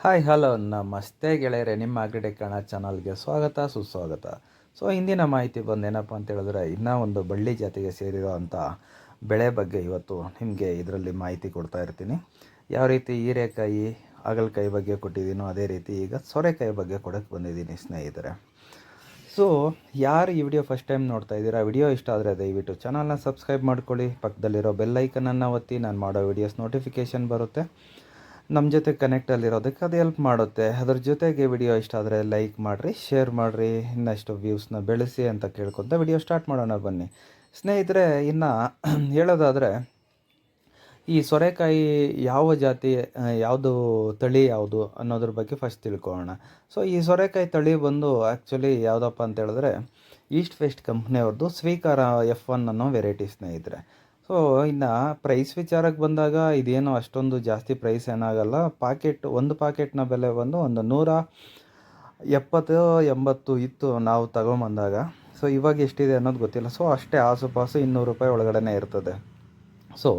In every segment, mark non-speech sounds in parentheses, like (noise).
Hi hello ನಮಸ್ತೆ ಗೆಳೆಯರೆ. ನಿಮ್ಮ ಅಗ್ರಿಡೆ ಕಣ ಚಾನಲ್ಗೆ ಸ್ವಾಗತ, ಸುಸ್ವಾಗತ. ಸೊ ಇಂದಿನ ಮಾಹಿತಿ ಬಂದು ಏನಪ್ಪ ಅಂತ ಹೇಳಿದ್ರೆ, ಇನ್ನೂ ಒಂದು ಬಳ್ಳಿ ಜಾತಿಗೆ ಸೇರಿರೋ ಅಂಥ ಬೆಳೆ ಬಗ್ಗೆ ಇವತ್ತು ನಿಮಗೆ ಇದರಲ್ಲಿ ಮಾಹಿತಿ ಕೊಡ್ತಾ ಇರ್ತೀನಿ. ಯಾವ ರೀತಿ ಹೀರೆಕಾಯಿ, ಹಾಗಲಕಾಯಿ ಬಗ್ಗೆ ಕೊಟ್ಟಿದ್ದೀನೋ, ಅದೇ ರೀತಿ ಈಗ ಸೊರೆಕಾಯಿ ಬಗ್ಗೆ ಕೊಡೋಕ್ಕೆ ಬಂದಿದ್ದೀನಿ ಸ್ನೇಹಿತರೆ. ಸೊ ಯಾರು ಈ ವಿಡಿಯೋ ಫಸ್ಟ್ ಟೈಮ್ ನೋಡ್ತಾ ಇದ್ದೀರಾ ವಿಡಿಯೋ ಇಷ್ಟ ಆದರೆ ದಯವಿಟ್ಟು ಚಾನಲ್ನ ಸಬ್ಸ್ಕ್ರೈಬ್ ಮಾಡ್ಕೊಳ್ಳಿ. ಪಕ್ಕದಲ್ಲಿರೋ ಬೆಲ್ಲೈಕನನ್ನು ಒತ್ತಿ, ನಾನು ಮಾಡೋ ವಿಡಿಯೋಸ್ ನೋಟಿಫಿಕೇಷನ್ ಬರುತ್ತೆ. ನಮ್ಮ ಜೊತೆ ಕನೆಕ್ಟಲ್ಲಿರೋದಕ್ಕೆ ಅದು ಹೆಲ್ಪ್ ಮಾಡುತ್ತೆ. ಅದ್ರ ಜೊತೆಗೆ ವಿಡಿಯೋ ಇಷ್ಟ ಆದರೆ ಲೈಕ್ ಮಾಡಿರಿ ಶೇರ್ ಮಾಡಿರಿ, ಇನ್ನಷ್ಟು ವ್ಯೂಸ್ನ ಬೆಳೆಸಿ ಅಂತ ಕೇಳ್ಕೊತ ವಿಡಿಯೋ ಸ್ಟಾರ್ಟ್ ಮಾಡೋಣ ಬನ್ನಿ. ಸ್ನೇಹಿತರೆ, ಇನ್ನು (clears throat) ಹೇಳೋದಾದರೆ, ಈ ಸೊರೆಕಾಯಿ ಯಾವ ಜಾತಿ ಯಾವುದು ತಳಿ ಯಾವುದು ಅನ್ನೋದ್ರ ಬಗ್ಗೆ ಫಸ್ಟ್ ತಿಳ್ಕೊಳ್ಳೋಣ. ಸೊ ಈ ಸೊರೆಕಾಯಿ ತಳಿ ಬಂದು ಆ್ಯಕ್ಚುಲಿ ಯಾವುದಪ್ಪ ಅಂತ ಹೇಳಿದ್ರೆ ಈಸ್ಟ್ ವೆಸ್ಟ್ ಕಂಪ್ನಿಯವ್ರದ್ದು ಸ್ವೀಕಾರ ಎಫ್ ಒನ್ ಅನ್ನೋ ವೆರೈಟಿ ಸ್ನೇಹಿತರೆ. ಸೊ ಇನ್ನು ಪ್ರೈಸ್ ವಿಚಾರಕ್ಕೆ ಬಂದಾಗ ಇದೇನು ಅಷ್ಟೊಂದು ಜಾಸ್ತಿ ಪ್ರೈಸ್ ಏನಾಗಲ್ಲ. ಪಾಕೆಟ್ ಒಂದು ಪಾಕೆಟ್ನ ಬೆಲೆ ಬಂದು ಒಂದು ನೂರ ಎಪ್ಪತ್ತು, ಎಂಬತ್ತು ಇತ್ತು ನಾವು ತಗೊಂಬಂದಾಗ. ಸೊ ಇವಾಗ ಎಷ್ಟಿದೆ ಅನ್ನೋದು ಗೊತ್ತಿಲ್ಲ. ಸೊ ಅಷ್ಟೇ ಆಸುಪಾಸು ಇನ್ನೂರು ರೂಪಾಯಿ ಒಳಗಡೆನೇ ಇರ್ತದೆ. ಸೊ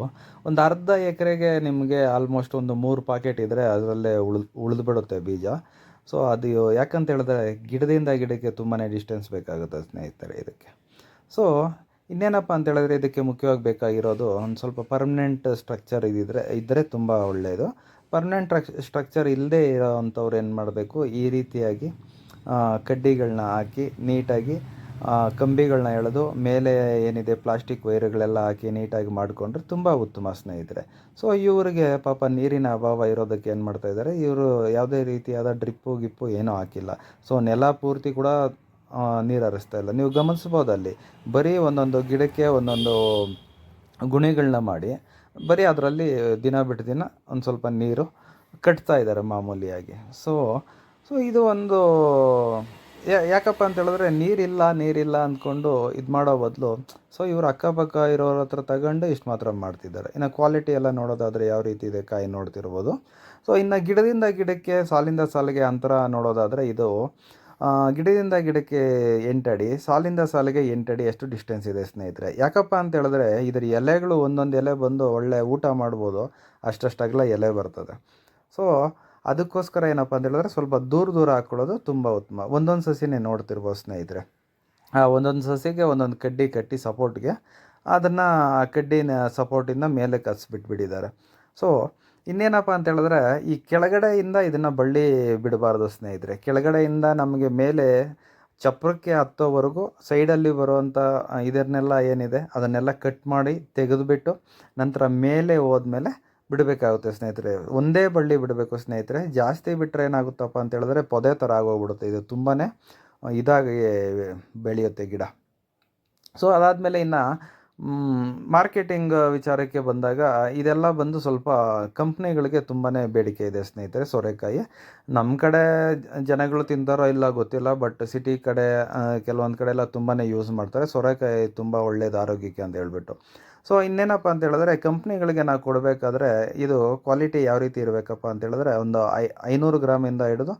ಒಂದು ಅರ್ಧ ಎಕರೆಗೆ ನಿಮಗೆ ಆಲ್ಮೋಸ್ಟ್ ಒಂದು ಮೂರು ಪಾಕೆಟ್ ಇದ್ದರೆ ಅದರಲ್ಲೇ ಉಳಿದು ಉಳಿದು ಬಿಡುತ್ತೆ ಬೀಜ. ಸೊ ಅದು ಯಾಕಂತ ಹೇಳಿದ್ರೆ ಗಿಡದಿಂದ ಗಿಡಕ್ಕೆ ತುಂಬಾ ಡಿಸ್ಟೆನ್ಸ್ ಬೇಕಾಗುತ್ತೆ ಸ್ನೇಹಿತರೆ ಇದಕ್ಕೆ. ಸೊ ಇನ್ನೇನಪ್ಪ ಅಂತ ಹೇಳಿದ್ರೆ ಇದಕ್ಕೆ ಮುಖ್ಯವಾಗಿ ಬೇಕಾಗಿರೋದು ಒಂದು ಸ್ವಲ್ಪ ಪರ್ಮನೆಂಟ್ ಸ್ಟ್ರಕ್ಚರ್ ಇದ್ದಿದ್ರೆ ಇದ್ದರೆ ತುಂಬ ಒಳ್ಳೆಯದು ಪರ್ಮನೆಂಟ್ ಸ್ಟ್ರಕ್ಚರ್ ಇಲ್ಲದೆ ಇರೋ ಅಂಥವ್ರು ಏನು ಮಾಡಬೇಕು? ಈ ರೀತಿಯಾಗಿ ಕಡ್ಡಿಗಳನ್ನ ಹಾಕಿ, ನೀಟಾಗಿ ಕಂಬಿಗಳನ್ನ ಎಳೆದು, ಮೇಲೆ ಏನಿದೆ ಪ್ಲಾಸ್ಟಿಕ್ ವೈರ್ಗಳೆಲ್ಲ ಹಾಕಿ ನೀಟಾಗಿ ಮಾಡಿಕೊಂಡ್ರೆ ತುಂಬ ಉತ್ತಮ ಸ್ನೇಹಿತರೆ. ಸೊ ಇವರಿಗೆ ಪಾಪ ನೀರಿನ ಅಭಾವ ಇರೋದಕ್ಕೆ ಏನು ಮಾಡ್ತಾ ಇದ್ದಾರೆ? ಇವರು ಯಾವುದೇ ರೀತಿಯಾದ ಡ್ರಿಪ್ಪು ಗಿಪ್ಪು ಏನೂ ಹಾಕಿಲ್ಲ. ಸೊ ನೆಲ ಪೂರ್ತಿ ಕೂಡ ನೀರು ಹರಿಸ್ತಾ ಇಲ್ಲ. ನೀವು ಗಮನಿಸ್ಬೋದು ಅಲ್ಲಿ ಬರೀ ಒಂದೊಂದು ಗಿಡಕ್ಕೆ ಒಂದೊಂದು ಗುಣಿಗಳನ್ನ ಮಾಡಿ, ಬರೀ ಅದರಲ್ಲಿ ದಿನ ಬಿಟ್ಟು ದಿನ ಒಂದು ಸ್ವಲ್ಪ ನೀರು ಕಟ್ತಾ ಇದ್ದಾರೆ ಮಾಮೂಲಿಯಾಗಿ. ಸೊ ಸೊ ಇದು ಒಂದು ಯಾಕಪ್ಪ ಅಂತ ಹೇಳಿದ್ರೆ ನೀರಿಲ್ಲ ನೀರಿಲ್ಲ ಅಂದ್ಕೊಂಡು ಇದು ಮಾಡೋ ಬದಲು ಸೊ ಇವರು ಅಕ್ಕಪಕ್ಕ ಇರೋರ ಹತ್ರ ತಗೊಂಡು ಇಷ್ಟು ಮಾತ್ರ ಮಾಡ್ತಿದ್ದಾರೆ. ಇನ್ನು ಕ್ವಾಲಿಟಿ ಎಲ್ಲ ನೋಡೋದಾದರೆ ಯಾವ ರೀತಿ ಇದೆ ಕಾಯಿ ನೋಡ್ತಿರ್ಬೋದು. ಸೊ ಇನ್ನು ಗಿಡದಿಂದ ಗಿಡಕ್ಕೆ ಸಾಲಿಂದ ಸಾಲಿಗೆ ಅಂತರ ನೋಡೋದಾದರೆ ಇದು ಗಿಡದಿಂದ ಗಿಡಕ್ಕೆ ಎಂಟಡಿ, ಸಾಲಿಂದ ಸಾಲಿಗೆ ಎಂಟಡಿ ಎಷ್ಟು ಡಿಸ್ಟೆನ್ಸ್ ಇದೆ ಸ್ನೇಹಿತರೆ? ಯಾಕಪ್ಪ ಅಂತ ಹೇಳಿದ್ರೆ ಇದರ ಎಲೆಗಳು ಒಂದೊಂದು ಎಲೆ ಬಂದು ಒಳ್ಳೆ ಊಟ ಮಾಡ್ಬೋದು ಅಷ್ಟಷ್ಟಗಲ ಎಲೆ ಬರ್ತದೆ. ಸೊ ಅದಕ್ಕೋಸ್ಕರ ಏನಪ್ಪ ಅಂತ ಹೇಳಿದ್ರೆ ಸ್ವಲ್ಪ ದೂರ ದೂರ ಹಾಕ್ಕೊಳ್ಳೋದು ತುಂಬ ಉತ್ತಮ. ಒಂದೊಂದು ಸಸಿನೇ ನೋಡ್ತಿರ್ಬೋದು ಸ್ನೇಹಿತರೆ. ಆ, ಒಂದೊಂದು ಸಸಿಗೆ ಒಂದೊಂದು ಕಡ್ಡಿ ಕಟ್ಟಿ ಸಪೋರ್ಟ್ಗೆ ಅದನ್ನು ಆ ಕಡ್ಡಿನ ಸಪೋರ್ಟಿಂದ ಮೇಲೆ ಕಸ್ಬಿಟ್ಬಿಟ್ಟಿದ್ದಾರೆ. ಸೊ ಇನ್ನೇನಪ್ಪ ಅಂತ ಹೇಳಿದ್ರೆ, ಈ ಕೆಳಗಡೆಯಿಂದ ಇದನ್ನು ಬಳ್ಳಿ ಬಿಡಬಾರ್ದು ಸ್ನೇಹಿತರೆ. ಕೆಳಗಡೆಯಿಂದ ನಮಗೆ ಮೇಲೆ ಚಪ್ರಕ್ಕೆ ಹತ್ತೋವರೆಗೂ ಸೈಡಲ್ಲಿ ಬರುವಂಥ ಇದನ್ನೆಲ್ಲ ಏನಿದೆ, ಅದನ್ನೆಲ್ಲ ಕಟ್ ಮಾಡಿ ತೆಗೆದುಬಿಟ್ಟು ನಂತರ ಮೇಲೆ ಹೋದ್ಮೇಲೆ ಬಿಡಬೇಕಾಗುತ್ತೆ ಸ್ನೇಹಿತರೆ. ಒಂದೇ ಬಳ್ಳಿ ಬಿಡಬೇಕು ಸ್ನೇಹಿತರೆ. ಜಾಸ್ತಿ ಬಿಟ್ಟರೆ ಏನಾಗುತ್ತಪ್ಪ ಅಂತ ಹೇಳಿದ್ರೆ ಪೊದೆ ಥರ ಆಗೋಗ್ಬಿಡುತ್ತೆ. ಇದು ತುಂಬಾ ಇದಾಗಿ ಬೆಳೆಯುತ್ತೆ ಗಿಡ. ಸೊ ಅದಾದಮೇಲೆ ಇನ್ನು ಮಾರ್ಕೆಟಿಂಗ್ ವಿಚಾರಕ್ಕೆ ಬಂದಾಗ ಇದೆಲ್ಲ ಬಂದು ಸ್ವಲ್ಪ ಕಂಪ್ನಿಗಳಿಗೆ ತುಂಬಾ ಬೇಡಿಕೆ ಇದೆ ಸ್ನೇಹಿತರೆ ಸೋರೆಕಾಯಿ. ನಮ್ಮ ಕಡೆ ಜನಗಳು ತಿಂತಾರೋ ಇಲ್ಲ ಗೊತ್ತಿಲ್ಲ ಬಟ್ ಸಿಟಿ ಕಡೆ ಕೆಲವೊಂದು ಕಡೆ ಎಲ್ಲ ತುಂಬಾ ಯೂಸ್ ಮಾಡ್ತಾರೆ. ಸೋರೆಕಾಯಿ ತುಂಬ ಒಳ್ಳೇದು ಆರೋಗ್ಯಕ್ಕೆ ಅಂತ ಹೇಳ್ಬಿಟ್ಟು. ಸೊ ಇನ್ನೇನಪ್ಪ ಅಂತ ಹೇಳಿದ್ರೆ ಕಂಪ್ನಿಗಳಿಗೆ ನಾವು ಕೊಡಬೇಕಾದ್ರೆ ಇದು ಕ್ವಾಲಿಟಿ ಯಾವ ರೀತಿ ಇರಬೇಕಪ್ಪ ಅಂತ ಹೇಳಿದ್ರೆ, ಒಂದು ಐ, ಐನೂರು ಗ್ರಾಮಿಂದ ಹಿಡಿದು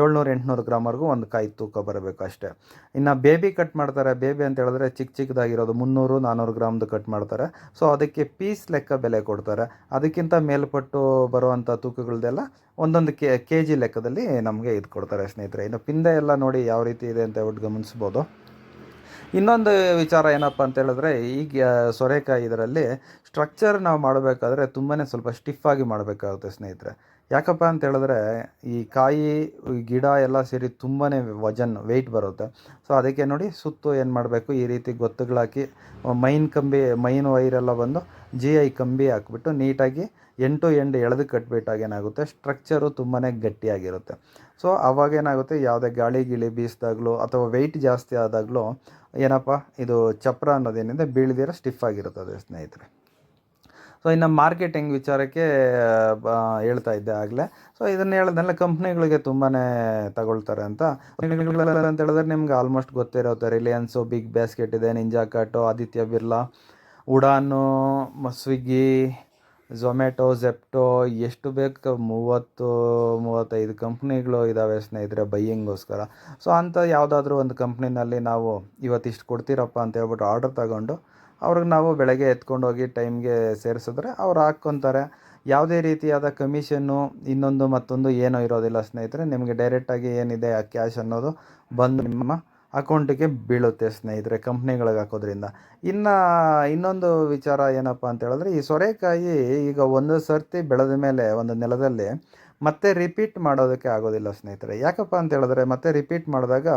ಏಳ್ನೂರು, ಎಂಟುನೂರು ಗ್ರಾಮ್ವರೆಗೂ ಒಂದು ಕಾಯಿ ತೂಕ ಬರಬೇಕು ಅಷ್ಟೇ. ಇನ್ನು ಬೇಬಿ ಕಟ್ ಮಾಡ್ತಾರೆ. ಬೇಬಿ ಅಂತ ಹೇಳಿದ್ರೆ ಚಿಕ್ಕ ಚಿಕ್ಕದಾಗಿರೋದು ಮುನ್ನೂರು ನಾನ್ನೂರು ಗ್ರಾಮ್ದು ಕಟ್ ಮಾಡ್ತಾರೆ. ಸೊ ಅದಕ್ಕೆ ಪೀಸ್ ಲೆಕ್ಕ ಬೆಲೆ ಕೊಡ್ತಾರೆ. ಅದಕ್ಕಿಂತ ಮೇಲ್ಪಟ್ಟು ಬರುವಂಥ ತೂಕಗಳದೆಲ್ಲ ಒಂದೊಂದು ಕೆ ಕೆ ಜಿ ಲೆಕ್ಕದಲ್ಲಿ ನಮಗೆ ಇದು ಕೊಡ್ತಾರೆ ಸ್ನೇಹಿತರೆ. ಇನ್ನು ಪಿಂದೆ ಎಲ್ಲ ನೋಡಿ ಯಾವ ರೀತಿ ಇದೆ ಅಂತ ಗಮನಿಸ್ಬೋದು. ಇನ್ನೊಂದು ವಿಚಾರ ಏನಪ್ಪ ಅಂತ ಹೇಳಿದ್ರೆ, ಈಗ ಸೊರೆಕಾಯಿ ಇದರಲ್ಲಿ ಸ್ಟ್ರಕ್ಚರ್ ನಾವು ಮಾಡಬೇಕಾದ್ರೆ ತುಂಬಾ ಸ್ವಲ್ಪ ಸ್ಟಿಫಾಗಿ ಮಾಡಬೇಕಾಗುತ್ತೆ ಸ್ನೇಹಿತರೆ. ಯಾಕಪ್ಪ ಅಂತ ಹೇಳಿದ್ರೆ, ಈ ಕಾಯಿ ಗಿಡ ಎಲ್ಲ ಸೇರಿ ತುಂಬಾ ವಜನ್ ವೆಯ್ಟ್ ಬರುತ್ತೆ. ಸೊ ಅದಕ್ಕೆ ನೋಡಿ ಸುತ್ತು ಏನು ಮಾಡಬೇಕು, ಈ ರೀತಿ ಗೊತ್ತುಗಳಾಕಿ, ಮೈನ್ ಕಂಬಿ, ಮೈನ್ ವೈರೆಲ್ಲ ಬಂದು ಜಿ ಐ ಕಂಬಿ ಹಾಕ್ಬಿಟ್ಟು ನೀಟಾಗಿ ಎಂಟು ಎಂಡು ಎಳೆದು ಕಟ್ಬಿಟ್ಟಾಗ ಏನಾಗುತ್ತೆ ಸ್ಟ್ರಕ್ಚರು ತುಂಬಾ ಗಟ್ಟಿಯಾಗಿರುತ್ತೆ. ಸೊ ಅವಾಗ ಏನಾಗುತ್ತೆ? ಯಾವುದೇ ಗಾಳಿ ಗಿಳಿ ಬೀಸಿದಾಗಲೂ ಅಥವಾ ವೆಯ್ಟ್ ಜಾಸ್ತಿ ಆದಾಗಲೂ, ಏನಪ್ಪ? ಇದು ಚಪ್ರ ಅನ್ನೋದೇನಿದೆ, ಬೀಳದಿರೋ ಸ್ಟಿಫ್ ಆಗಿರುತ್ತದೆ ಸ್ನೇಹಿತರೆ. ಸೊ ಇನ್ನು ಮಾರ್ಕೆಟಿಂಗ್ ವಿಚಾರಕ್ಕೆ ಹೇಳ್ತಾ ಇದ್ದೆ ಆಗಲೇ. ಸೊ ಇದನ್ನು ಹೇಳಿದ್ನೆಲ್ಲ ಕಂಪ್ನಿಗಳಿಗೆ ತುಂಬಾ ತಗೊಳ್ತಾರೆ ಅಂತ. ಅಂತ ಹೇಳಿದ್ರೆ ನಿಮ್ಗೆ ಆಲ್ಮೋಸ್ಟ್ ಗೊತ್ತಿರುತ್ತೆ ರಿಲಯನ್ಸು ಬಿಗ್ ಬ್ಯಾಸ್ಕೆಟ್ ಇದೆ Ninjacart Aditya Birla Udaan Swiggy Zomato Zepto ಎಷ್ಟು ಬೇಕು ಮೂವತ್ತು, ಮೂವತ್ತೈದು ಕಂಪ್ನಿಗಳು ಇದ್ದಾವೆ ಸ್ನೇಹಿತರೆ ಬೈಯಿಂಗೋಸ್ಕರ ಸೊ ಅಂಥ ಯಾವುದಾದ್ರೂ ಒಂದು ಕಂಪ್ನಿನಲ್ಲಿ ನಾವು ಇವತ್ತಿಷ್ಟು ಕೊಡ್ತೀರಪ್ಪ ಅಂತ ಹೇಳ್ಬಿಟ್ಟು ಆರ್ಡರ್ ತಗೊಂಡು, ಅವ್ರಿಗೆ ನಾವು ಬೆಳಗ್ಗೆ ಎತ್ಕೊಂಡು ಹೋಗಿ ಟೈಮ್ಗೆ ಸೇರಿಸಿದ್ರೆ ಅವ್ರು ಹಾಕ್ಕೊತಾರೆ. ಯಾವುದೇ ರೀತಿಯಾದ ಕಮಿಷನ್ನು ಇನ್ನೊಂದು ಮತ್ತೊಂದು ಏನೂ ಇರೋದಿಲ್ಲ ಸ್ನೇಹಿತರೆ. ನಿಮಗೆ ಡೈರೆಕ್ಟಾಗಿ ಏನಿದೆ ಆ ಕ್ಯಾಶ್ ಅನ್ನೋದು ಬಂದು ನಿಮ್ಮ ಅಕೌಂಟಿಗೆ ಬೀಳುತ್ತೆ ಸ್ನೇಹಿತರೆ ಕಂಪ್ನಿಗಳಿಗೆ ಹಾಕೋದ್ರಿಂದ. ಇನ್ನು ಇನ್ನೊಂದು ವಿಚಾರ ಏನಪ್ಪ ಅಂತ ಹೇಳಿದ್ರೆ, ಈ ಸೊರೆಕಾಯಿ ಈಗ ಒಂದು ಸರ್ತಿ ಬೆಳೆದ ಮೇಲೆ ಒಂದು ನೆಲದಲ್ಲಿ ಮತ್ತೆ ರಿಪೀಟ್ ಮಾಡೋದಕ್ಕೆ ಆಗೋದಿಲ್ಲ ಸ್ನೇಹಿತರೆ. ಯಾಕಪ್ಪ ಅಂತ ಹೇಳಿದ್ರೆ, ಮತ್ತೆ ರಿಪೀಟ್ ಮಾಡಿದಾಗ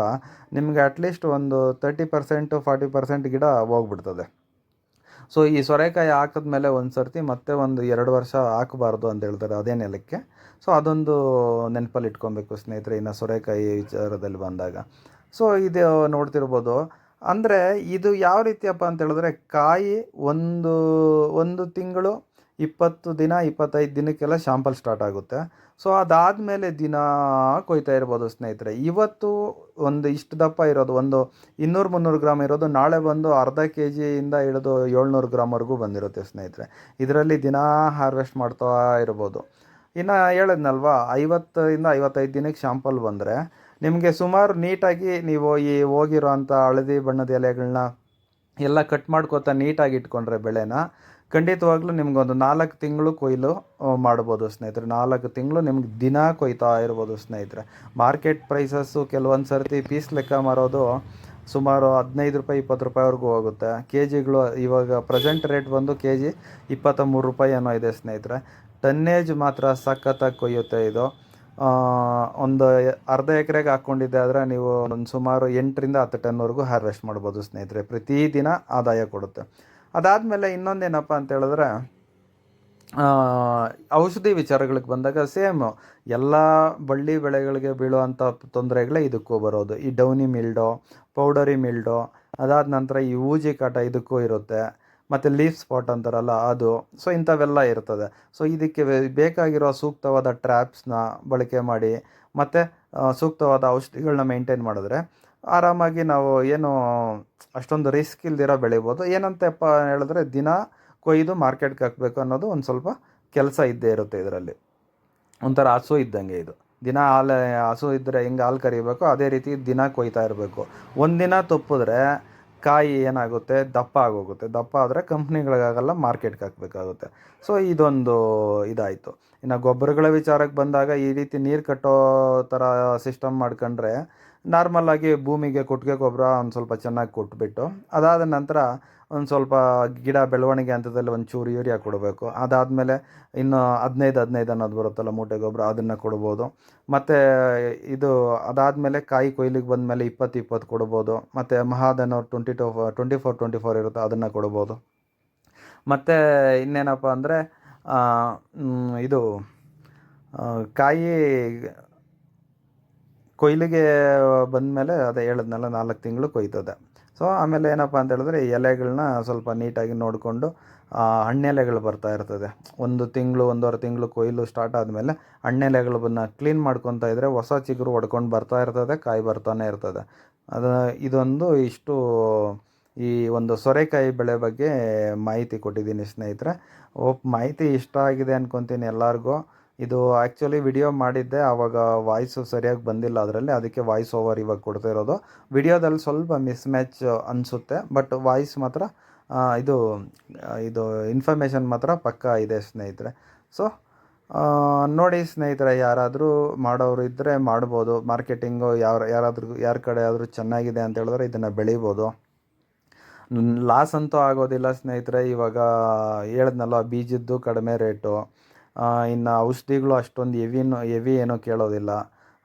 ನಿಮಗೆ ಅಟ್ಲೀಸ್ಟ್ ಒಂದು ತರ್ಟಿ ಪರ್ಸೆಂಟು ಫಾರ್ಟಿ ಪರ್ಸೆಂಟ್ ಗಿಡ ಹೋಗ್ಬಿಡ್ತದೆ. ಸೊ ಈ ಸೊರೆಕಾಯಿ ಹಾಕಿದ್ಮೇಲೆ ಒಂದು ಸರ್ತಿ ಮತ್ತೆ ಒಂದು ಎರಡು ವರ್ಷ ಹಾಕಬಾರ್ದು ಅಂತ ಹೇಳ್ತಾರೆ ಅದೇ ನೆಲಕ್ಕೆ. ಸೊ ಅದೊಂದು ನೆನಪಲ್ಲಿ ಇಟ್ಕೊಬೇಕು ಸ್ನೇಹಿತರೆ ಇನ್ನು ಸೊರೆಕಾಯಿ ವಿಚಾರದಲ್ಲಿ ಬಂದಾಗ. ಸೊ ಇದು ನೋಡ್ತಿರ್ಬೋದು. ಅಂದರೆ ಇದು ಯಾವ ರೀತಿಯಪ್ಪ ಅಂತ ಹೇಳಿದ್ರೆ ಕಾಯಿ ಒಂದು ಒಂದು ತಿಂಗಳು ಇಪ್ಪತ್ತು ದಿನ, ಇಪ್ಪತ್ತೈದು ದಿನಕ್ಕೆಲ್ಲ ಶಾಂಪಲ್ ಸ್ಟಾರ್ಟ್ ಆಗುತ್ತೆ. ಸೊ ಅದಾದಮೇಲೆ ದಿನ ಕೊಯ್ತಾ ಇರ್ಬೋದು ಸ್ನೇಹಿತರೆ. ಇವತ್ತು ಒಂದು ಇಷ್ಟು ದಪ್ಪ ಇರೋದು, ಒಂದು ಇನ್ನೂರು ಮುನ್ನೂರು ಗ್ರಾಮ್ ಇರೋದು, ನಾಳೆ ಬಂದು ಅರ್ಧ ಕೆ ಜಿಯಿಂದ ಹಿಡಿದು ಏಳ್ನೂರು ಗ್ರಾಮ್ವರೆಗೂ ಬಂದಿರುತ್ತೆ ಸ್ನೇಹಿತರೆ. ಇದರಲ್ಲಿ ದಿನ ಹಾರ್ವೆಸ್ಟ್ ಮಾಡ್ತಾ ಇರ್ಬೋದು. ಇನ್ನು ಹೇಳದ್ನಲ್ವಾ, ಐವತ್ತರಿಂದ ಐವತ್ತೈದು ದಿನಕ್ಕೆ ಶಾಂಪಲ್ ಬಂದರೆ ನಿಮಗೆ ಸುಮಾರು ನೀಟಾಗಿ ನೀವು ಈ ಹೋಗಿರೋ ಅಂಥ ಹಳದಿ ಬಣ್ಣದ ಎಲೆಗಳನ್ನ ಎಲ್ಲ ಕಟ್ ಮಾಡ್ಕೋತಾ ನೀಟಾಗಿ ಇಟ್ಕೊಂಡ್ರೆ ಬೆಳೆನ, ಖಂಡಿತವಾಗ್ಲೂ ನಿಮ್ಗೊಂದು ನಾಲ್ಕು ತಿಂಗಳು ಕೊಯ್ಲು ಮಾಡ್ಬೋದು ಸ್ನೇಹಿತರೆ. ನಾಲ್ಕು ತಿಂಗಳು ನಿಮ್ಗೆ ದಿನ ಕೊಯ್ತಾ ಇರ್ಬೋದು ಸ್ನೇಹಿತರೆ. ಮಾರ್ಕೆಟ್ ಪ್ರೈಸಸ್ಸು ಕೆಲವೊಂದು ಸರ್ತಿ ಪೀಸ್ ಲೆಕ್ಕ ಮಾರೋದು ಸುಮಾರು ಹದಿನೈದು ರೂಪಾಯಿ, ಇಪ್ಪತ್ತು ರೂಪಾಯಿವರೆಗೂ ಹೋಗುತ್ತೆ. ಕೆ ಜಿಗಳು ಇವಾಗ ಪ್ರೆಸೆಂಟ್ ರೇಟ್ ಬಂದು ಕೆ ಜಿ ಇಪ್ಪತ್ತ ಮೂರು ರೂಪಾಯಿ ಏನೋ ಇದೆ ಸ್ನೇಹಿತರೆ. ಟನ್ನೇಜ್ ಮಾತ್ರ ಸಖತ್ತಾಗಿ ಕೊಯ್ಯುತ್ತೆ ಇದು. ಒಂದು ಅರ್ಧ ಎಕರೆಗೆ ಹಾಕ್ಕೊಂಡಿದ್ದೆ ಆದರೆ ನೀವು ಒಂದು ಸುಮಾರು ಎಂಟರಿಂದ ಹತ್ತು ಟನ್ವರೆಗೂ ಹಾರ್ವೆಸ್ಟ್ ಮಾಡ್ಬೋದು ಸ್ನೇಹಿತರೆ. ಪ್ರತಿದಿನ ಆದಾಯ ಕೊಡುತ್ತೆ. ಅದಾದಮೇಲೆ ಇನ್ನೊಂದೇನಪ್ಪ ಅಂತ ಹೇಳಿದ್ರೆ ಔಷಧಿ ವಿಚಾರಗಳಿಗೆ ಬಂದಾಗ ಸೇಮ್ ಎಲ್ಲ ಬಳ್ಳಿ ಬೆಳೆಗಳಿಗೆ ಬೀಳುವಂಥ ತೊಂದರೆಗಳೇ ಇದಕ್ಕೂ ಬರೋದು. ಈ ಡೌನಿ ಮಿಲ್ಡೋ ಪೌಡರಿ ಮಿಲ್ಡೋ ಅದಾದ ನಂತರ ಈ ಊಜಿ ಕಾಟ ಇದಕ್ಕೂ ಇರುತ್ತೆ. ಮತ್ತು ಲೀಫ್ ಸ್ಪಾಟ್ ಅಂತಾರಲ್ಲ ಅದು. ಸೊ ಇಂಥವೆಲ್ಲ ಇರ್ತದೆ. ಸೊ ಇದಕ್ಕೆ ಬೇಕಾಗಿರೋ ಸೂಕ್ತವಾದ ಟ್ರ್ಯಾಪ್ಸ್ನ ಬಳಕೆ ಮಾಡಿ, ಮತ್ತು ಸೂಕ್ತವಾದ ಔಷಧಿಗಳನ್ನ ಮೇಂಟೈನ್ ಮಾಡಿದ್ರೆ ಆರಾಮಾಗಿ ನಾವು ಏನು, ಅಷ್ಟೊಂದು ರಿಸ್ಕ್ ಇಲ್ದಿರೋ ಬೆಳಿಬೋದು. ಏನಂತಪ್ಪ ಹೇಳಿದ್ರೆ ದಿನ ಕೊಯ್ದು ಮಾರ್ಕೆಟ್ಗೆ ಹಾಕಬೇಕು ಅನ್ನೋದು ಒಂದು ಸ್ವಲ್ಪ ಕೆಲಸ ಇದ್ದೇ ಇರುತ್ತೆ ಇದರಲ್ಲಿ. ಒಂಥರ ಹಸು ಇದ್ದಂಗೆ ಇದು. ದಿನ ಹಾಲು, ಹಸು ಇದ್ದರೆ ಹೆಂಗೆ ಹಾಲು ಕರಿಬೇಕು? ಅದೇ ರೀತಿ ದಿನ ಕೊಯ್ತಾ ಇರಬೇಕು. ಒಂದಿನ ತಪ್ಪಿದ್ರೆ ಕಾಯಿ ಏನಾಗುತ್ತೆ? ದಪ್ಪ ಆಗೋಗುತ್ತೆ. ದಪ್ಪ ಆದರೆ ಕಂಪ್ನಿಗಳಿಗಾಗಲ್ಲ ಮಾರ್ಕೆಟ್ಗೆ ಹಾಕಬೇಕಾಗುತ್ತೆ. ಸೊ ಇದೊಂದು ಇದಾಯಿತು. ಇನ್ನು ಗೊಬ್ಬರಗಳ ವಿಚಾರಕ್ಕೆ ಬಂದಾಗ ಈ ರೀತಿ ನೀರು ಕಟ್ಟೋ ಥರ ಸಿಸ್ಟಮ್ ಮಾಡ್ಕೊಂಡ್ರೆ ನಾರ್ಮಲಾಗಿ ಭೂಮಿಗೆ ಕೊಟ್ಟಿಗೆ ಗೊಬ್ಬರ ಒಂದು ಸ್ವಲ್ಪ ಚೆನ್ನಾಗಿ ಕೊಟ್ಬಿಟ್ಟು ಅದಾದ ನಂತರ ಒಂದು ಸ್ವಲ್ಪ ಗಿಡ ಬೆಳವಣಿಗೆ ಹಂತದಲ್ಲಿ ಒಂದು ಚೂರು ಯೂರಿಯಾ ಕೊಡಬೇಕು. ಅದಾದಮೇಲೆ ಇನ್ನು ಹದಿನೈದು ಹದಿನೈದು ಅನ್ನೋದು ಬರುತ್ತಲ್ಲ ಮೂಟೆ ಗೊಬ್ಬರ, ಅದನ್ನು ಕೊಡ್ಬೋದು. ಮತ್ತು ಇದು ಅದಾದಮೇಲೆ ಕಾಯಿ ಕೊಯ್ಲಿಗೆ ಬಂದಮೇಲೆ ಇಪ್ಪತ್ತು ಇಪ್ಪತ್ತು ಕೊಡ್ಬೋದು. ಮತ್ತು ಮಹಾದನ twenty two twenty four twenty four ಇರುತ್ತೆ, ಅದನ್ನು ಕೊಡ್ಬೋದು. ಮತ್ತು ಇನ್ನೇನಪ್ಪ ಅಂದರೆ ಇದು ಕಾಯಿ ಕೊಯ್ಲಿಗೆ ಬಂದಮೇಲೆ ಅದೇ ಹೇಳಿದ್ನಲ್ಲ, ನಾಲ್ಕು ತಿಂಗಳು ಕೊಯ್ತದೆ. ಸೊ ಆಮೇಲೆ ಏನಪ್ಪ ಅಂತ ಹೇಳಿದ್ರೆ ಎಲೆಗಳನ್ನ ಸ್ವಲ್ಪ ನೀಟಾಗಿ ನೋಡಿಕೊಂಡು ಹಣ್ಣೆಲೆಗಳು ಬರ್ತಾ ಇರ್ತದೆ. ಒಂದು ತಿಂಗಳು, ಒಂದೂವರೆ ತಿಂಗಳು ಕೊಯ್ಲು ಸ್ಟಾರ್ಟ್ ಆದಮೇಲೆ ಹಣ್ಣೆಲೆಗಳನ್ನ ಕ್ಲೀನ್ ಮಾಡ್ಕೊತಾ ಇದ್ದರೆ ಹೊಸ ಚಿಗುರು ಒಡ್ಕೊಂಡು ಬರ್ತಾ ಇರ್ತದೆ, ಕಾಯಿ ಬರ್ತಾನೆ ಇರ್ತದೆ. ಅದು, ಇದೊಂದು ಇಷ್ಟು, ಈ ಒಂದು ಸೊರೆಕಾಯಿ ಬೆಳೆ ಬಗ್ಗೆ ಮಾಹಿತಿ ಕೊಟ್ಟಿದ್ದೀನಿ ಸ್ನೇಹಿತರೆ. ಓಪ್, ಮಾಹಿತಿ ಇಷ್ಟ ಆಗಿದೆ ಅಂದ್ಕೊತೀನಿ ಎಲ್ಲರಿಗೂ. ಇದು ಆ್ಯಕ್ಚುಲಿ ವಿಡಿಯೋ ಮಾಡಿದ್ದೆ, ಆವಾಗ ವಾಯ್ಸು ಸರಿಯಾಗಿ ಬಂದಿಲ್ಲ ಅದರಲ್ಲಿ, ಅದಕ್ಕೆ ವಾಯ್ಸ್ ಓವರ್ ಇವಾಗ ಕೊಡ್ತಾ ಇರೋದು. ವಿಡಿಯೋದಲ್ಲಿ ಸ್ವಲ್ಪ ಮಿಸ್ ಮ್ಯಾಚ್ ಅನಿಸುತ್ತೆ ಬಟ್ ವಾಯ್ಸ್ ಮಾತ್ರ ಇದು ಇದು ಇನ್ಫಾರ್ಮೇಷನ್ ಮಾತ್ರ ಪಕ್ಕ ಇದೆ ಸ್ನೇಹಿತರೆ. ಸೊ ನೋಡಿ ಸ್ನೇಹಿತರೆ, ಯಾರಾದರೂ ಮಾಡೋರು ಇದ್ದರೆ ಮಾಡ್ಬೋದು. ಮಾರ್ಕೆಟಿಂಗು ಯಾವ ಯಾರಾದ್ರೂ, ಯಾರ ಕಡೆ ಆದರೂ ಚೆನ್ನಾಗಿದೆ ಅಂತ ಹೇಳಿದ್ರೆ ಇದನ್ನು ಬೆಳಿಬೋದು. ಲಾಸ್ ಅಂತೂ ಆಗೋದಿಲ್ಲ ಸ್ನೇಹಿತರೆ, ಇವಾಗ ಹೇಳಿದ್ನಲ್ಲ, ಬೀಜದ್ದು ಕಡಿಮೆ ರೇಟು. ಇನ್ನು ಔಷಧಿಗಳು ಅಷ್ಟೊಂದು ಹೆವಿನು ಎವಿ ಏನೋ ಕೇಳೋದಿಲ್ಲ.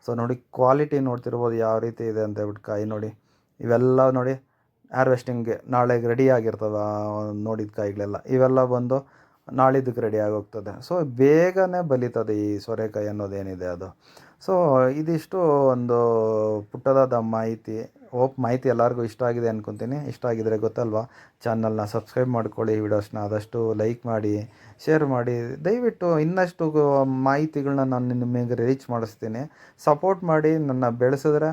ಸೊ ನೋಡಿ ಕ್ವಾಲಿಟಿ ನೋಡ್ತಿರ್ಬೋದು ಯಾವ ರೀತಿ ಇದೆ ಅಂತ ಹೇಳ್ಬಿಟ್ಟು ಕಾಯಿ ನೋಡಿ. ಇವೆಲ್ಲ ನೋಡಿ ಹಾರ್ವೆಸ್ಟಿಂಗ್ಗೆ ನಾಳೆಗೆ ರೆಡಿ ಆಗಿರ್ತವೆ ನೋಡಿದ ಕಾಯಿಗಳೆಲ್ಲ. ಇವೆಲ್ಲ ಬಂದು ನಾಳಿದ್ದಕ್ಕೆ ರೆಡಿ ಆಗೋಗ್ತದೆ. ಸೊ ಬೇಗನೆ ಬಲಿತದೆ ಈ ಸೋರೆಕಾಯಿ ಅನ್ನೋದೇನಿದೆ ಅದು. ಸೊ ಇದಿಷ್ಟು ಒಂದು ಪುಟ್ಟದಾದ ಮಾಹಿತಿ. ಹೋಪ್ ಮಾಹಿತಿ ಎಲ್ಲರಿಗೂ ಇಷ್ಟ ಆಗಿದೆ ಅಂದ್ಕೊತೀನಿ ಇಷ್ಟ ಆಗಿದರೆ ಗೊತ್ತಲ್ವಾ? ಚಾನಲ್ನ ಸಬ್ಸ್ಕ್ರೈಬ್ ಮಾಡ್ಕೊಳ್ಳಿ ವಿಡಿಯೋಸ್ನ ಆದಷ್ಟು ಲೈಕ್ ಮಾಡಿ ಶೇರ್ ಮಾಡಿ. ದಯವಿಟ್ಟು ಇನ್ನಷ್ಟು ಮಾಹಿತಿಗಳನ್ನ ನಾನು ನಿಮಗೆ ರೀಚ್ ಮಾಡಿಸ್ತೀನಿ. ಸಪೋರ್ಟ್ ಮಾಡಿ, ನನ್ನ ಬೆಳೆಸಿದ್ರೆ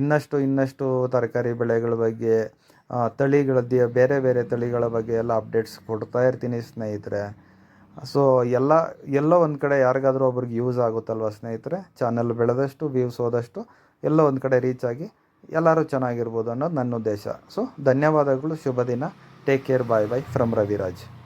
ಇನ್ನಷ್ಟು ಇನ್ನಷ್ಟು ತರಕಾರಿ ಬೆಳೆಗಳ ಬಗ್ಗೆ ತಳಿಗಳದ್ದು ಬೇರೆ ಬೇರೆ ತಳಿಗಳ ಬಗ್ಗೆ ಎಲ್ಲ ಅಪ್ಡೇಟ್ಸ್ ಕೊಡ್ತಾ ಇರ್ತೀನಿ ಸ್ನೇಹಿತರೆ. ಸೊ ಎಲ್ಲ, ಎಲ್ಲೋ ಒಂದು ಕಡೆ ಯಾರಿಗಾದರೂ ಒಬ್ರಿಗೆ ಯೂಸ್ ಆಗುತ್ತಲ್ವ ಸ್ನೇಹಿತರೆ? ಚಾನಲ್ ಬೆಳೆದಷ್ಟು ವ್ಯೂಸ್ ಹೋದಷ್ಟು ಎಲ್ಲೋ ಒಂದು ಕಡೆ ರೀಚ್ ಆಗಿ ಎಲ್ಲರೂ ಚೆನ್ನಾಗಿರ್ಬೋದು ಅನ್ನೋದು ನನ್ನ ಉದ್ದೇಶ. ಸೊ ಧನ್ಯವಾದಗಳು, ಶುಭ ದಿನ. Take care bye bye from Raviraj